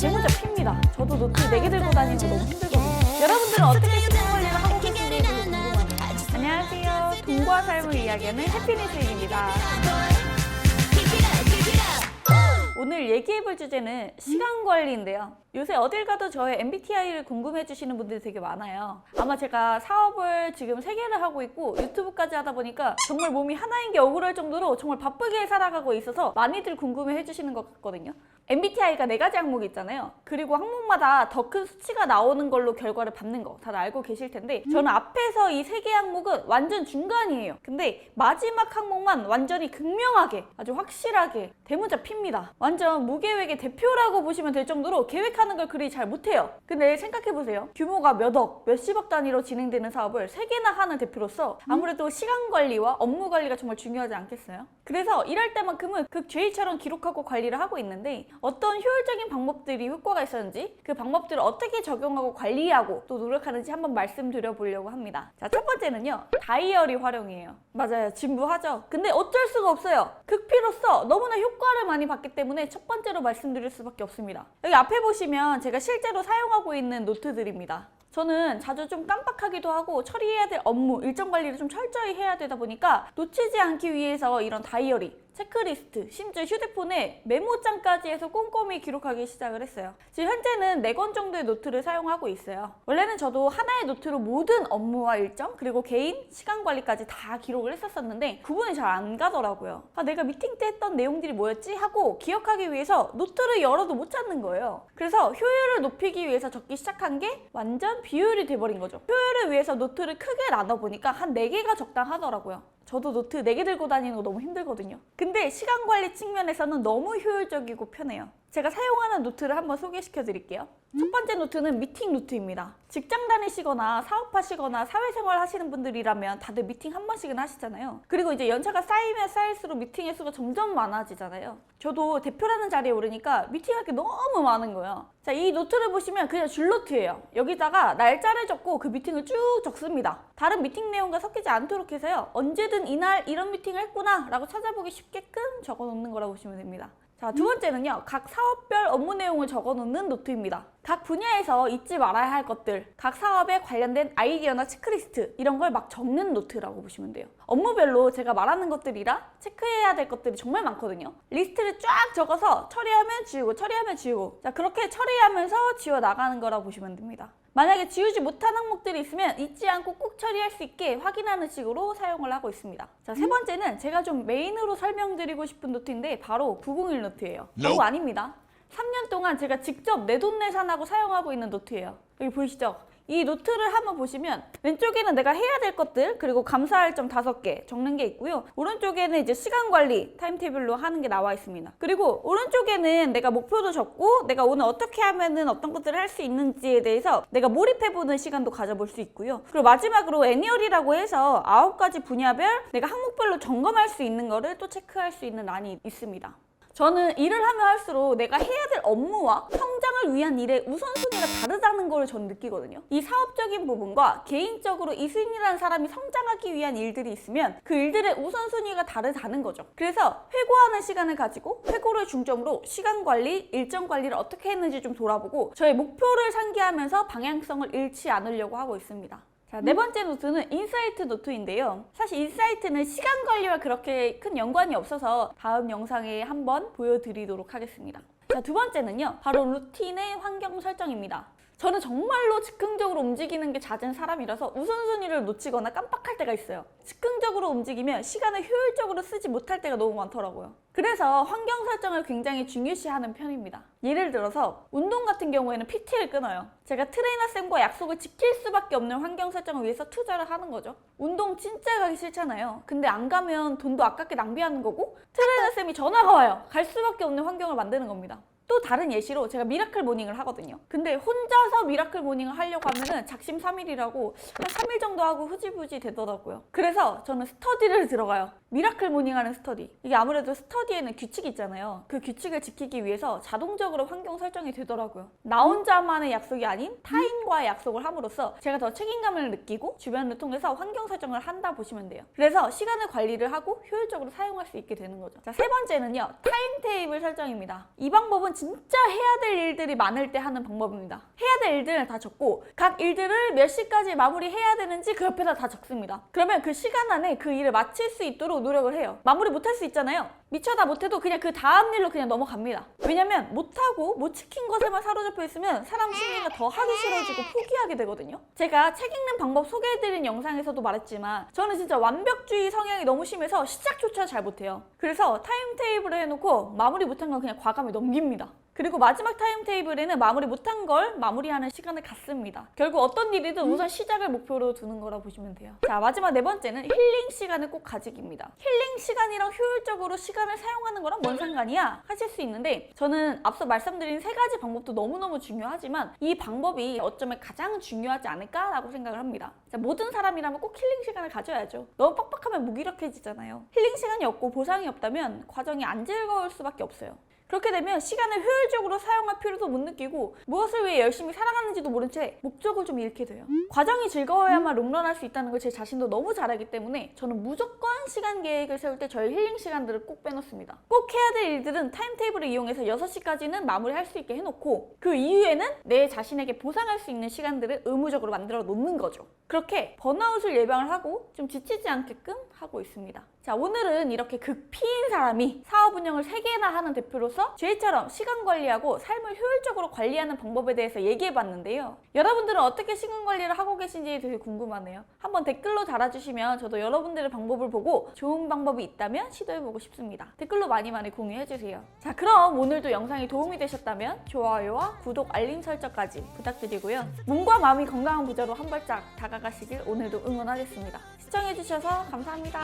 대문자 핍니다. 저도 노트 4개 들고 다니는 거 너무 힘들거든요. 여러분들은 어떻게 시간 관리를 하고 계신지 궁금하네요. 안녕하세요. 돈과 삶을 이야기하는 해피니스입니다. 오늘 얘기해 볼 주제는 시간 관리인데요. 요새 어딜 가도 저의 MBTI를 궁금해 주시는 분들이 되게 많아요. 아마 제가 사업을 지금 3개를 하고 있고 유튜브까지 하다 보니까 정말 몸이 하나인 게 억울할 정도로 정말 바쁘게 살아가고 있어서 많이들 궁금해 해 주시는 것 같거든요. MBTI가 네 가지 항목이 있잖아요. 그리고 항목마다 더 큰 수치가 나오는 걸로 결과를 받는 거 다들 알고 계실 텐데 저는 앞에서 이 세 개 항목은 완전 중간이에요. 근데 마지막 항목만 완전히 극명하게 아주 확실하게 대문자 핍니다. 완전 무계획의 대표라고 보시면 될 정도로 계획하는 걸 그리 잘 못해요. 근데 생각해보세요. 규모가 몇 억, 몇십억 단위로 진행되는 사업을 세 개나 하는 대표로서 아무래도 시간 관리와 업무 관리가 정말 중요하지 않겠어요? 그래서 일할 때만큼은 극죄일처럼 기록하고 관리를 하고 있는데 어떤 효율적인 방법들이 효과가 있었는지 그 방법들을 어떻게 적용하고 관리하고 또 노력하는지 한번 말씀드려 보려고 합니다. 자, 첫 번째는요. 다이어리 활용이에요. 맞아요. 진부하죠. 근데 어쩔 수가 없어요. 극피로서 너무나 효과를 많이 봤기 때문에 첫 번째로 말씀드릴 수밖에 없습니다. 여기 앞에 보시면 제가 실제로 사용하고 있는 노트들입니다. 저는 자주 좀 깜빡하기도 하고 처리해야 될 업무, 일정 관리를 좀 철저히 해야 되다 보니까 놓치지 않기 위해서 이런 다이어리, 체크리스트, 심지어 휴대폰에 메모장까지 해서 꼼꼼히 기록하기 시작을 했어요. 지금 현재는 4권 정도의 노트를 사용하고 있어요. 원래는 저도 하나의 노트로 모든 업무와 일정, 그리고 개인, 시간 관리까지 다 기록을 했었었는데 구분이 잘 안 가더라고요. 아, 내가 미팅 때 했던 내용들이 뭐였지? 하고 기억하기 위해서 노트를 열어도 못 찾는 거예요. 그래서 효율을 높이기 위해서 적기 시작한 게 완전 비효율이 돼버린 거죠. 효율을 위해서 노트를 크게 나눠보니까 한 4개가 적당하더라고요. 저도 노트 4개 들고 다니는 거 너무 힘들거든요. 근데 시간 관리 측면에서는 너무 효율적이고 편해요. 제가 사용하는 노트를 한번 소개시켜 드릴게요. 첫 번째 노트는 미팅 노트입니다. 직장 다니시거나 사업하시거나 사회생활 하시는 분들이라면 다들 미팅 한 번씩은 하시잖아요. 그리고 이제 연차가 쌓이면 쌓일수록 미팅의 수가 점점 많아지잖아요. 저도 대표라는 자리에 오르니까 미팅할 게 너무 많은 거예요. 자, 이 노트를 보시면 그냥 줄노트예요. 여기다가 날짜를 적고 그 미팅을 쭉 적습니다. 다른 미팅 내용과 섞이지 않도록 해서요. 언제든 이날 이런 미팅을 했구나 라고 찾아보기 쉽게끔 적어 놓는 거라고 보시면 됩니다. 자, 두 번째는요. 각 사업별 업무 내용을 적어 놓는 노트입니다. 각 분야에서 잊지 말아야 할 것들, 각 사업에 관련된 아이디어나 체크리스트 이런 걸 막 적는 노트라고 보시면 돼요. 업무별로 제가 말하는 것들이라 체크해야 될 것들이 정말 많거든요. 리스트를 쫙 적어서 처리하면 지우고 처리하면 지우고 자, 그렇게 처리하면서 지워 나가는 거라고 보시면 됩니다. 만약에 지우지 못한 항목들이 있으면 잊지 않고 꼭 처리할 수 있게 확인하는 식으로 사용을 하고 있습니다. 자, 세 번째는 제가 좀 메인으로 설명드리고 싶은 노트인데 바로 901 노트예요. 그거 아닙니다. 3년 동안 제가 직접 내 돈내산하고 사용하고 있는 노트예요. 여기 보이시죠? 이 노트를 한번 보시면 왼쪽에는 내가 해야 될 것들 그리고 감사할 점 다섯 개 적는 게 있고요. 오른쪽에는 이제 시간 관리 타임테이블로 하는 게 나와 있습니다. 그리고 오른쪽에는 내가 목표도 적고 내가 오늘 어떻게 하면은 어떤 것들을 할 수 있는지에 대해서 내가 몰입해보는 시간도 가져볼 수 있고요. 그리고 마지막으로 애니얼이라고 해서 아홉 가지 분야별 내가 항목별로 점검할 수 있는 거를 또 체크할 수 있는 란이 있습니다. 저는 일을 하면 할수록 내가 해야 될 업무와 성장을 위한 일의 우선순위가 다르다는 걸전 느끼거든요. 이 사업적인 부분과 개인적으로 이수인이라는 사람이 성장하기 위한 일들이 있으면 그 일들의 우선순위가 다르다는 거죠. 그래서 회고하는 시간을 가지고 회고를 중점으로 시간 관리, 일정 관리를 어떻게 했는지 좀 돌아보고 저의 목표를 상기하면서 방향성을 잃지 않으려고 하고 있습니다. 자, 네 번째 노트는 인사이트 노트인데요. 사실 인사이트는 시간 관리와 그렇게 큰 연관이 없어서 다음 영상에 한번 보여드리도록 하겠습니다. 자, 두 번째는요. 바로 루틴의 환경 설정입니다. 저는 정말로 즉흥적으로 움직이는 게 잦은 사람이라서 우선순위를 놓치거나 깜빡할 때가 있어요. 즉흥적으로 움직이면 시간을 효율적으로 쓰지 못할 때가 너무 많더라고요. 그래서 환경 설정을 굉장히 중요시하는 편입니다. 예를 들어서 운동 같은 경우에는 PT를 끊어요. 제가 트레이너 쌤과 약속을 지킬 수밖에 없는 환경 설정을 위해서 투자를 하는 거죠. 운동 진짜 가기 싫잖아요. 근데 안 가면 돈도 아깝게 낭비하는 거고 트레이너 쌤이 전화가 와요. 갈 수밖에 없는 환경을 만드는 겁니다. 또 다른 예시로 제가 미라클 모닝을 하거든요. 근데 혼자서 미라클 모닝을 하려고 하면은 작심 삼일이라고 한 3일 정도 하고 후지부지 되더라고요. 그래서 저는 스터디를 들어가요. 미라클 모닝 하는 스터디. 이게 아무래도 스터디에는 규칙이 있잖아요. 그 규칙을 지키기 위해서 자동적으로 환경 설정이 되더라고요. 나 혼자만의 약속이 아닌 타인과의 약속을 함으로써 제가 더 책임감을 느끼고 주변을 통해서 환경 설정을 한다 보시면 돼요. 그래서 시간을 관리를 하고 효율적으로 사용할 수 있게 되는 거죠. 자, 세 번째는요. 타임 테이블 설정입니다. 이 방법은 진짜 해야 될 일들이 많을 때 하는 방법입니다. 해야 될 일들을 다 적고 각 일들을 몇 시까지 마무리해야 되는지 그 옆에다 다 적습니다. 그러면 그 시간 안에 그 일을 마칠 수 있도록 노력을 해요. 마무리 못할 수 있잖아요. 미쳐 다 못해도 그냥 그 다음 일로 그냥 넘어갑니다. 왜냐면 못하고 못 지킨 것에만 사로잡혀 있으면 사람 심리가 더 하기 싫어지고 포기하게 되거든요. 제가 책 읽는 방법 소개해드린 영상에서도 말했지만 저는 진짜 완벽주의 성향이 너무 심해서 시작조차 잘 못해요. 그래서 타임테이블을 해놓고 마무리 못한 건 그냥 과감히 넘깁니다. 그리고 마지막 타임테이블에는 마무리 못한 걸 마무리하는 시간을 갖습니다. 결국 어떤 일이든 우선 시작을 목표로 두는 거라 보시면 돼요. 자, 마지막 네 번째는 힐링 시간을 꼭 가지기입니다. 힐링 시간이랑 효율적으로 시간을 사용하는 거랑 뭔 상관이야? 하실 수 있는데 저는 앞서 말씀드린 세 가지 방법도 너무너무 중요하지만 이 방법이 어쩌면 가장 중요하지 않을까라고 생각을 합니다. 자, 모든 사람이라면 꼭 힐링 시간을 가져야죠. 너무 빡빡하면 무기력해지잖아요. 힐링 시간이 없고 보상이 없다면 과정이 안 즐거울 수밖에 없어요. 그렇게 되면 시간을 효율적으로 사용할 필요도 못 느끼고 무엇을 위해 열심히 살아가는지도 모른 채 목적을 좀 잃게 돼요. 과정이 즐거워야만 롱런할 수 있다는 걸 제 자신도 너무 잘 알기 때문에 저는 무조건 시간 계획을 세울 때 저의 힐링 시간들을 꼭 빼놓습니다. 꼭 해야 될 일들은 타임테이블을 이용해서 6시까지는 마무리할 수 있게 해놓고 그 이후에는 내 자신에게 보상할 수 있는 시간들을 의무적으로 만들어 놓는 거죠. 그렇게 번아웃을 예방을 하고 좀 지치지 않게끔 하고 있습니다. 자, 오늘은 이렇게 극피인 사람이 사업 운영을 3개나 하는 대표로서 저희처럼 시간 관리하고 삶을 효율적으로 관리하는 방법에 대해서 얘기해 봤는데요. 여러분들은 어떻게 시간 관리를 하고 계신지 되게 궁금하네요. 한번 댓글로 달아주시면 저도 여러분들의 방법을 보고 좋은 방법이 있다면 시도해보고 싶습니다. 댓글로 많이 많이 공유해주세요. 자, 그럼 오늘도 영상이 도움이 되셨다면 좋아요와 구독, 알림 설정까지 부탁드리고요. 몸과 마음이 건강한 부자로 한 발짝 다가가시길 오늘도 응원하겠습니다. 시청해주셔서 감사합니다.